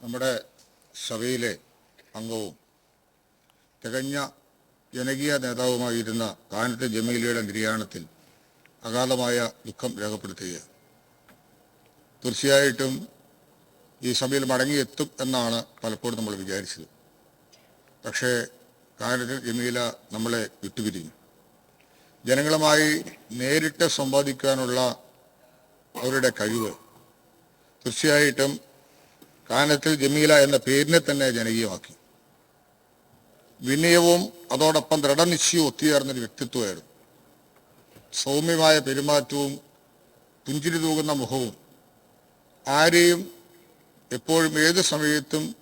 നമ്മുടെ സഭയിലെ അംഗവും തികഞ്ഞ ജനകീയ നേതാവുമായിരുന്ന കാനത്ത് ജമീലയുടെ നിര്യാണത്തിൽ അഗാധമായ ദുഃഖം രേഖപ്പെടുത്തുക തീർച്ചയായിട്ടും ഈ സഭയിൽ മടങ്ങിയെത്തും എന്നാണ് പലപ്പോഴും നമ്മൾ വിചാരിച്ചത്. പക്ഷേ കാനത്ത് ജമീല നമ്മളെ വിട്ടുപിരിഞ്ഞു. ജനങ്ങളുമായി നേരിട്ട് സംവാദിക്കാനുള്ള അവരുടെ കഴിവ് തീർച്ചയായിട്ടും കാനത്തിൽ ജമീല എന്ന പേരിനെ തന്നെ ജനകീയമാക്കി. വിനയവും അതോടൊപ്പം ദൃഢനിശ്ചയവും ഒത്തുചേർന്നൊരു വ്യക്തിത്വമായിരുന്നു. സൗമ്യമായ പെരുമാറ്റവും പുഞ്ചിരി തൂകുന്ന മുഖവും ആരെയും എപ്പോഴും ഏത് സമയത്തും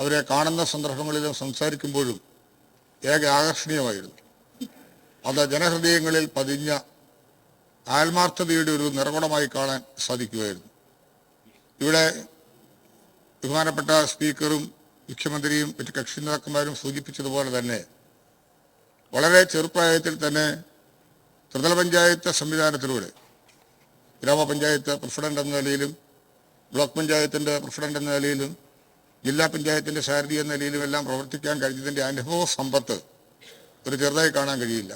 അവരെ കാണുന്ന സന്ദർഭങ്ങളിലും സംസാരിക്കുമ്പോഴും ഏക ആകർഷണീയമായിരുന്നു. അത് ജനഹൃദയങ്ങളിൽ പതിഞ്ഞ ആത്മാർത്ഥതയുടെ ഒരു നിറകുടമായി കാണാൻ സാധിക്കുമായിരുന്നു. ഇവിടെ ബഹുമാനപ്പെട്ട സ്പീക്കറും മുഖ്യമന്ത്രിയും മറ്റ് കക്ഷി നേതാക്കന്മാരും സൂചിപ്പിച്ചതുപോലെ തന്നെ വളരെ ചെറുപ്രായത്തിൽ തന്നെ ത്രിതല പഞ്ചായത്ത് സംവിധാനത്തിലൂടെ ഗ്രാമപഞ്ചായത്ത് പ്രസിഡന്റ് എന്ന നിലയിലും ബ്ലോക്ക് പഞ്ചായത്തിന്റെ പ്രസിഡന്റ് എന്ന നിലയിലും ജില്ലാ പഞ്ചായത്തിന്റെ സാരഥി എന്ന നിലയിലും എല്ലാം പ്രവർത്തിക്കാൻ കഴിഞ്ഞതിന്റെ അനുഭവ സമ്പത്ത് ഒരു ചെറുതായി കാണാൻ കഴിയില്ല.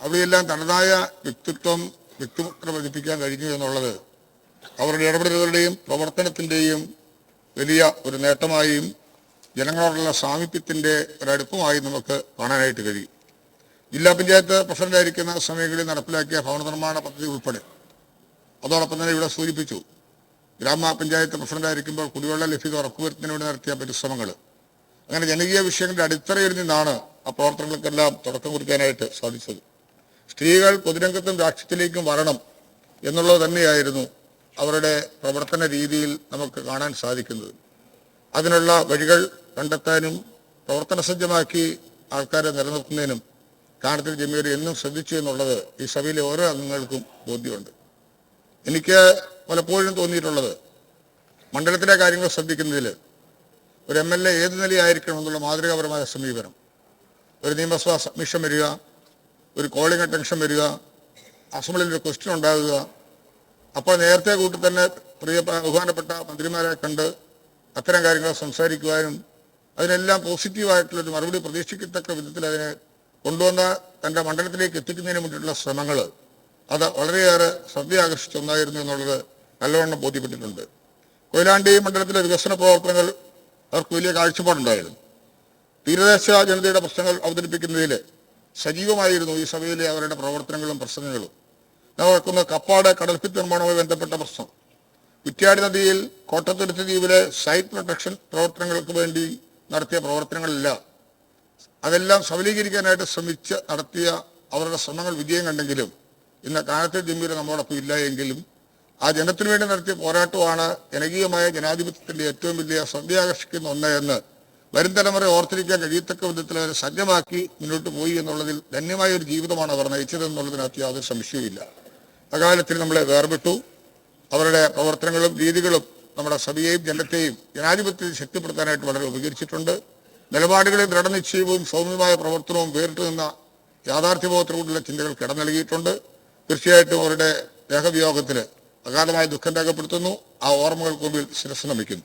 അവിടെയെല്ലാം തനതായ വ്യക്തിത്വം വ്യക്തിമുദ്ര പതിപ്പിക്കാൻ കഴിഞ്ഞു എന്നുള്ളത് അവരുടെ ഇടപെടലുകളുടെയും പ്രവർത്തനത്തിന്റെയും വലിയ ഒരു നേട്ടമായും ജനങ്ങളോടുള്ള സാമീപ്യത്തിന്റെ ഒരടുപ്പമായും നമുക്ക് കാണാനായിട്ട് കഴിയും. ജില്ലാ പഞ്ചായത്ത് പ്രസിഡന്റായിരിക്കുന്ന സമയങ്ങളിൽ നടപ്പിലാക്കിയ ഭവന നിർമ്മാണ പദ്ധതി ഉൾപ്പെടെ. അതോടൊപ്പം തന്നെ ഇവിടെ സൂചിപ്പിച്ചു ഗ്രാമപഞ്ചായത്ത് പ്രസിഡന്റായിരിക്കുമ്പോൾ കുടിവെള്ള ലഭ്യത ഉറപ്പുവരുത്തുന്നതിന് വേണ്ടി നടത്തിയ പരിശ്രമങ്ങൾ അങ്ങനെ ജനകീയ വിഷയങ്ങളുടെ അടിത്തറയിൽ നിന്നാണ് ആ പ്രവർത്തനങ്ങൾക്കെല്ലാം തുടക്കം കുറിക്കാനായിട്ട് സാധിച്ചത്. സ്ത്രീകൾ പൊതുരംഗത്തും രാഷ്ട്രീയത്തിലേക്കും വരണം എന്നുള്ളത് തന്നെയായിരുന്നു അവരുടെ പ്രവർത്തന രീതിയിൽ നമുക്ക് കാണാൻ സാധിക്കുന്നത്. അതിനുള്ള വഴികൾ കണ്ടെത്താനും പ്രവർത്തന സജ്ജമാക്കി ആൾക്കാരെ നിലനിർത്തുന്നതിനും കാനത്തിൽ ജമീർ എന്നും ശ്രദ്ധിച്ചു എന്നുള്ളത് ഈ സഭയിലെ ഓരോ അംഗങ്ങൾക്കും ബോധ്യമുണ്ട്. എനിക്ക് പലപ്പോഴും തോന്നിയിട്ടുള്ളത് മണ്ഡലത്തിലെ കാര്യങ്ങൾ ശ്രദ്ധിക്കുന്നതിൽ ഒരു എം എൽ എ ഏത് നിലയായിരിക്കണം എന്നുള്ള മാതൃകാപരമായ സമീപനം. ഒരു നിയമസഭാ സബ്മിഷൻ വരിക ഒരു കോളിംഗ് അറ്റൻഷൻ വരിക അസംബ്ലിയിൽ ഒരു ക്വസ്റ്റ്യൻ ഉണ്ടാകുക അപ്പോൾ നേരത്തെ കൂട്ടി തന്നെ പ്രിയ ബഹുമാനപ്പെട്ട മന്ത്രിമാരെ കണ്ട് അത്തരം കാര്യങ്ങൾ സംസാരിക്കുവാനും അതിനെല്ലാം പോസിറ്റീവായിട്ടുള്ളൊരു മറുപടി പ്രതീക്ഷിക്കത്തക്ക വിധത്തിൽ അതിനെ കൊണ്ടുവന്ന തന്റെ മണ്ഡലത്തിലേക്ക് എത്തിക്കുന്നതിന് വേണ്ടിയിട്ടുള്ള ശ്രമങ്ങൾ അത് വളരെയേറെ ശ്രദ്ധ ആകർഷിച്ചൊന്നായിരുന്നു എന്നുള്ളത് നല്ലവണ്ണം ബോധ്യപ്പെട്ടിട്ടുണ്ട്. കൊയിലാണ്ടി മണ്ഡലത്തിലെ വികസന പ്രവർത്തനങ്ങൾ അവർക്ക് വലിയ കാഴ്ചപ്പാടുണ്ടായിരുന്നു. തീരദേശ ജനതയുടെ പ്രശ്നങ്ങൾ അവതരിപ്പിക്കുന്നതിൽ സജീവമായിരുന്നു ഈ സഭയിലെ അവരുടെ പ്രവർത്തനങ്ങളും പ്രസംഗങ്ങളും. നടക്കുന്ന കപ്പാട് കടൽഭിത്തി നിർമ്മാണവുമായി ബന്ധപ്പെട്ട പ്രശ്നം. കുറ്റ്യാടി നദിയിൽ കോട്ടത്തുരുത്ത് ദ്വീപിലെ സൈറ്റ് പ്രൊട്ടക്ഷൻ പ്രവർത്തനങ്ങൾക്ക് വേണ്ടി നടത്തിയ പ്രവർത്തനങ്ങളില്ല. അതെല്ലാം സബലീകരിക്കാനായിട്ട് ശ്രമിച്ച് നടത്തിയ അവരുടെ ശ്രമങ്ങൾ വിജയം കണ്ടെങ്കിലും ഇന്ന് കാലത്തെ ജമീർ നമ്മോടൊപ്പം ഇല്ല എങ്കിലും ആ ജനത്തിനു വേണ്ടി നടത്തിയ പോരാട്ടമാണ് ജനകീയമായ ജനാധിപത്യത്തിന്റെ ഏറ്റവും വലിയ ശ്രദ്ധയാകർഷിക്കുന്ന ഒന്ന് എന്ന് വരും തലമുറ ഓർത്തിരിക്കാൻ കഴിയത്തക്ക വിധത്തിൽ അവരെ സജ്ജമാക്കി മുന്നോട്ട് പോയി എന്നുള്ളതിൽ ധന്യമായ ഒരു ജീവിതമാണ് അവർ നയിച്ചത് എന്നുള്ളതിനകത്ത് യാതൊരു സംശയവുമില്ല. അകാലത്തിൽ നമ്മളെ വേർപെട്ടു. അവരുടെ പ്രവർത്തനങ്ങളും രീതികളും നമ്മുടെ സഭയെയും ജനത്തെയും ജനാധിപത്യത്തെ ശക്തിപ്പെടുത്താനായിട്ട് വളരെ ഉപകരിച്ചിട്ടുണ്ട്. നിലപാടുകളിൽ ദൃഢനിശ്ചയവും സൗമ്യമായ പ്രവർത്തനവും വേറിട്ട് നിന്ന യാഥാർത്ഥ്യബോധത്തോടുള്ള ചിന്തകൾ കിട നൽകിയിട്ടുണ്ട് തീർച്ചയായിട്ടും അവരുടെ ദേഹവിയോഗത്തിന് അകാലമായ ദുഃഖം രേഖപ്പെടുത്തുന്നു. ആ ഓർമ്മകൾക്ക് മുമ്പിൽ ശിരസ് നമിക്കുന്നു.